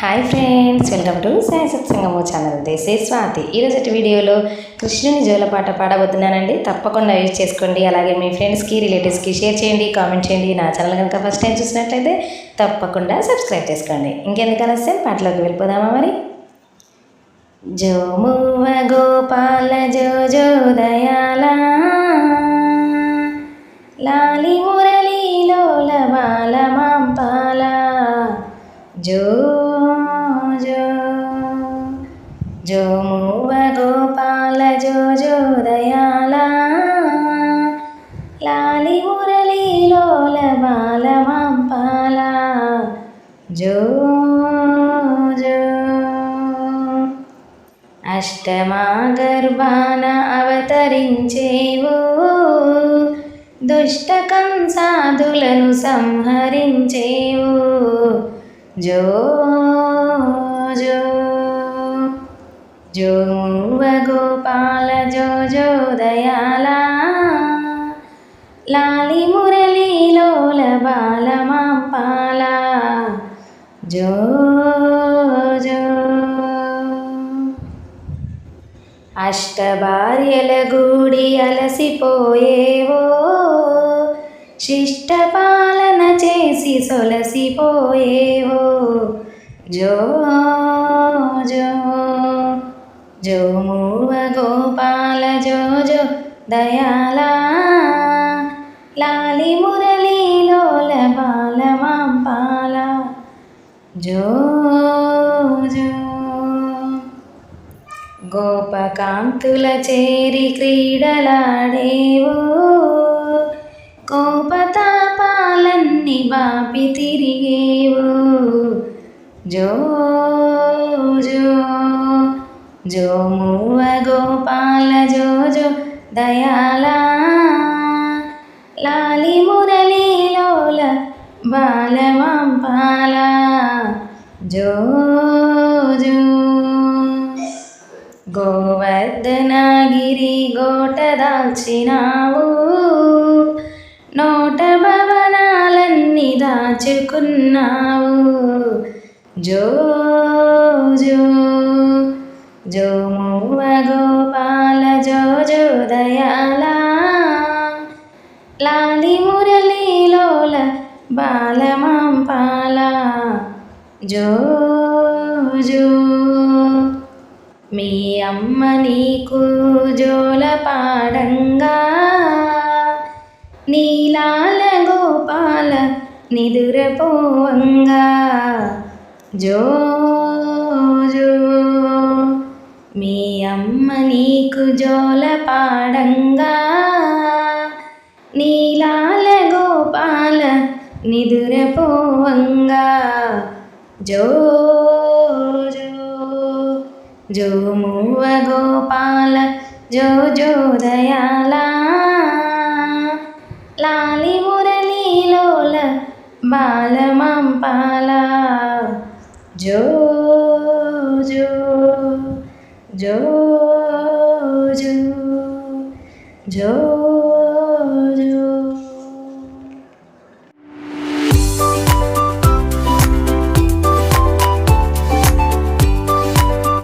Hi friends welcome to Sai సత్సంగము channel దేశే స్వాతి ఈరోజు వీడియోలో కృష్ణుని జోలపాట పాడబోతున్నానండి. తప్పకుండా యూజ్ చేసుకోండి. అలాగే మీ ఫ్రెండ్స్కి రిలేటివ్స్కి షేర్ చేయండి కామెంట్ చేయండి. నా ఛానల్ కనుక ఫస్ట్ టైం చూసినట్లయితే తప్పకుండా సబ్స్క్రైబ్ చేసుకోండి. ఇంకెందుకు ఆలస్యం? పాటలోకి వెళ్ళిపోదామా మరి? జో మువ గోపాల జో జో దయాలా జో జో. జో మువ గోపాల జో జో దయాలా. లాలి మురళీలోల బాల మాంపాల జో జో. అష్టమా గర్భాన అవతరించేవు. దుష్ట కంసాదులను సంహరించేవు. జో జో జో గోపాల జో జో దయాలా లాలి మురళీ లోల బాల మాంపాల జో జో అష్టభార్యల గూడి అలసిపోయేవో శిష్ట పాలన చేసి సొలసిపోయేవో. జో జో జో మూవ గోపాల జో జో దయాలా. లాలి మురళీలోల బాల మాంపాల జో జో గోపకాంతుల చేరి క్రీడలాడేవో. బాపి తిరిగేవు. జో జో జో మువ గోపాల జో జో దయాలా లాలి మురళీలోల లోల బాలమాంపాల జో జో గోవర్ధనగిరి గోట దాల్చినావు. దాచుకున్నావు. జో జో జో మువ్వ గోపాల జో జో దయాలా. లాలి మురళీలోల బాలమాంపాల జో జో మీ అమ్మ నీకు జోల పాడంగా. నీలాల గోపాల నిదురపోవంగా జో జో మీ అమ్మ నీకు జోల పాడంగా. నీలాల గోపాల నిదురపోవంగా జో జో జో మువ్వ గోపాల జో జో దయాలా. లాలి మురళీలోల బాలమాంపాల జో జో జో జో జో